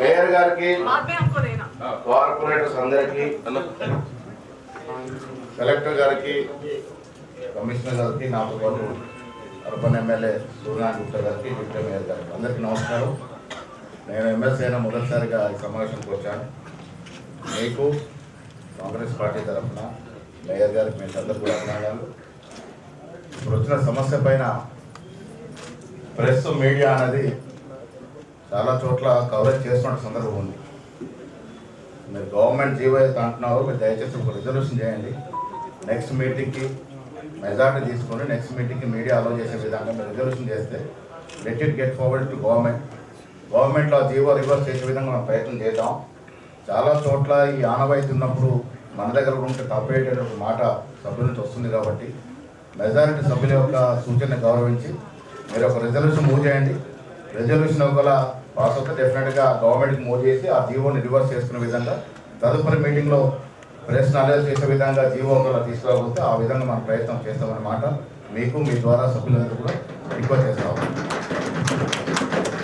Mayor గారికి corporators అందరికి collector గారికి కమిషనర్ గారికి నాతో పాటు అర్బన్ ఎమ్మెల్యే సూర్యనారాయణ గుప్తా గారికి డిప్యూటీ మేయర్ గారికి అందరికీ నమస్కారం. నేను ఎమ్మెల్సీ అయిన మొదటిసారిగా ఈ సమావేశంకి వచ్చాను. మీకు కాంగ్రెస్ పార్టీ తరఫున మేయర్ గారికి మీ అందరికీ కూడా అభినందనలు. ఇప్పుడు వచ్చిన సమస్య పైన ప్రెస్ మీడియా అనేది చాలా చోట్ల కవరేజ్ చేస్తున్న సందర్భం ఉంది. మీరు గవర్నమెంట్ జీవో అయితే అంటున్నారు మీరు దయచేసి ఒక రిజర్వేషన్ చేయండి. నెక్స్ట్ మీటింగ్కి మెజార్టీ తీసుకొని నెక్స్ట్ మీటింగ్కి మీడియా అలో చేసే విధంగా మీరు రిజర్వేషన్ చేస్తే let it get forward to government గవర్నమెంట్లో జీవో రివర్స్ చేసే విధంగా మనం ప్రయత్నం చేద్దాం. చాలా చోట్ల ఈ ఆనవాయితీ ఉన్నప్పుడు మన దగ్గర ఉంటే తప్పేటటువంటి మాట సభ్యుల నుంచి వస్తుంది కాబట్టి మెజారిటీ సభ్యుల యొక్క సూచన గౌరవించి మీరు ఒక రిజర్వేషన్ మూవ్ చేయండి. రిజర్వేషన్ ఒకవేళ పాస్ అవుతే డెఫినెట్గా గవర్నమెంట్కి మూవ్ చేసి ఆ జీవోని రివర్స్ చేసుకునే విధంగా తదుపరి మీటింగ్లో ప్రెస్ నాలెడ్జ్ చేసే విధంగా జీవో ఒకవేళ తీసుకురాకపోతే ఆ విధంగా మనం ప్రయత్నం చేస్తామన్నమాట. మీకు మీ ద్వారా సభ్యులందరూ కూడా రిక్వెస్ట్ చేస్తాము.